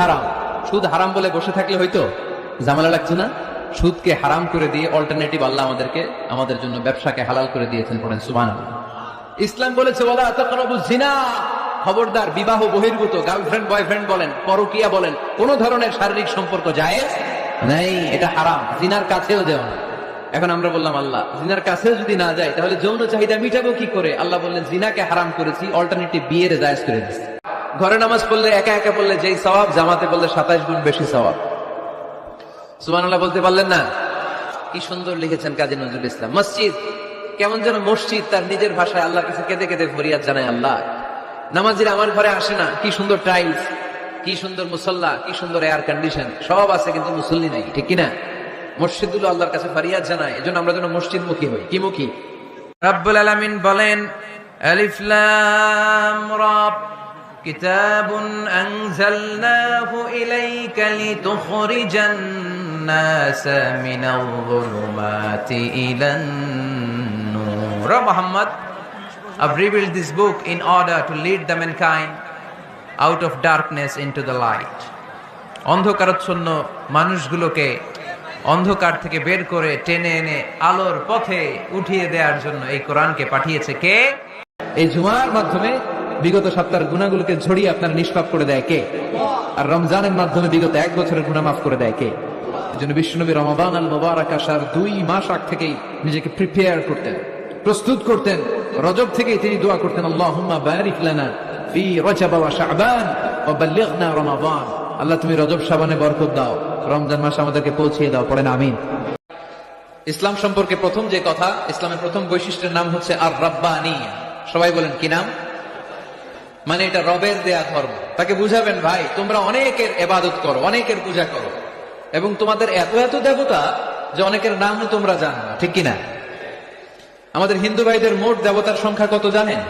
হারাম। সুদ হারাম বলে বসে থাকলে হয়তো ঝামেলা লাগছে না? সুদকে হারাম করে দিয়ে অল্টারনেটিভ আল্লাহ আমাদেরকে, আমাদের জন্য ব্যবসাকে হালাল করে দিয়েছেন পড়েন সুবান ইসলাম বলেছে বলা জিনা খবরদার, বিবাহ বহির্ভূত গার্লফ্রেন্ড বয়ফ্রেন্ড বলেন, পরকিয়া বলেন, কোন ধরনের শারীরিক সম্পর্ক যায় নাই, এটা হারাম। জিনার কাছেও দেওয়া না। এখন আমরা বললাম, আল্লাহ জিনার কাছেও যদি না যায়, তাহলে যৌন চাহিদা মিটাবো কি করে? আল্লাহ বললেন জিনাকে হারাম করেছি অল্টারনেটিভ বিয়ের জায়েজ করে দিচ্ছি ঘরে নামাজ পড়লে, একা একা পড়লে যেই সওয়াব, জামাতে পড়লে সাতাইশ গুণ বেশি সওয়াব। সুবহানাল্লাহ বলতে পারলেন না? কি সুন্দর লিখেছেন কাজী নজরুল ইসলাম। মসজিদ, কেমন যেন মসজিদ, তার নিজের ভাষায় আল্লাহ কাছে কেঁদে কেঁদে ফরিয়াদ জানায় আল্লাহ। নামাজির আমার ঘরে আসে না, কি সুন্দর টাইলস কি সুন্দর মুসল্লা, কি সুন্দর এয়ার কন্ডিশন সব আছে কিন্তু মুসল্লি নাই, ঠিক কিনা? মসজিদগুলো আল্লাহর কাছে ফারিয়াদ জানায়, এজন্য আমরা যেন মসজিদ মুখী হই। কি মুখী? রাব্বুল আলামিন বলেন, আলিফ লাম রা كتاب أنزلناه إليك لتخرج الناس من الظلمات إلى النور Muhammad I've revealed this book in order to lead the mankind out of darkness into the light অন্ধকারচ্ছন্ন মানুষগুলোকে অন্ধকার থেকে বের করে টেনে এনে আলোর পথে উঠিয়ে দেওয়ার জন্য এই কোরআনকে পাঠিয়েছে কে এই জুমার মাধ্যমে বিগত সপ্তাহের গুণাগুলোকে ঝরিয়ে আপনার নিষ্পাপ করে দেয় কে? আর রমজানের মাধ্যমে বিগত এক বছরের গুণা মাফ করে দেয় কে? আল মোবারক আসার দুই মাস আগ থেকেই নিজেকে প্রিপেয়ার করতেন, প্রস্তুত করতেন। রজব থেকেই তিনি দোয়া করতেন আল্লাহ তুমি রজব বরকত দাও। রমজান মাস আমাদেরকে দাও, পড়েন আমিন। ইসলাম সম্পর্কে প্রথম যে কথা, ইসলামের প্রথম বৈশিষ্ট্যের নাম হচ্ছে আর রাব্বানি সবাই বলেন কি নাম? মানে এটা রবের দেয়া ধর্ম। তাকে বুঝাবেন, ভাই, তোমরা অনেকের এবাদত করো, অনেকের পূজা করো এবং তোমাদের এত এত দেবতা যে অনেকের নামও তোমরা জানো না, ঠিক কিনা? আমাদের হিন্দু ভাইদের মোট দেবতার সংখ্যা কত জানেন?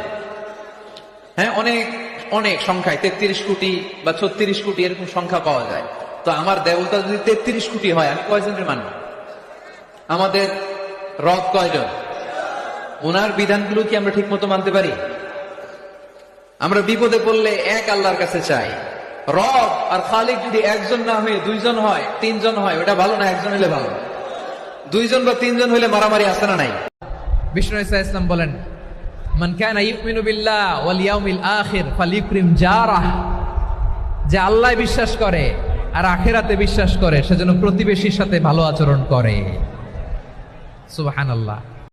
হ্যাঁ অনেক অনেক সংখ্যায়। তেত্রিশ কোটি বা ছত্রিশ কোটি এরকম সংখ্যা পাওয়া যায়। তো আমার দেবতা যদি তেত্রিশ কোটি হয়, আমি কয়জনের মানব? আমাদের রব কয়জন? ওনার বিধানগুলো কি আমরা ঠিক মতো মানতে পারি? আমরা বিপদে পড়লে এক আল্লাহর কাছে চাই। রব আর খালিক যদি একজন না হয়ে দুইজন হয়, তিনজন হয়, ওটা ভালো না, একজন হলে ভালো? দুইজন বা তিনজন হলে মারামারি আসে না নাই? বিষ্ণু ইসা ইসলাম বলেন, মান কানা ইউমিনু বিল্লাহ ওয়াল ইয়াউমিল আখির ফালিউকরিম জারাহ। যে আল্লাহ বিশ্বাস করে আর আখেরাতে বিশ্বাস করে সেজন্য প্রতিবেশীর সাথে ভালো আচরণ করে। সুবহানাল্লাহ।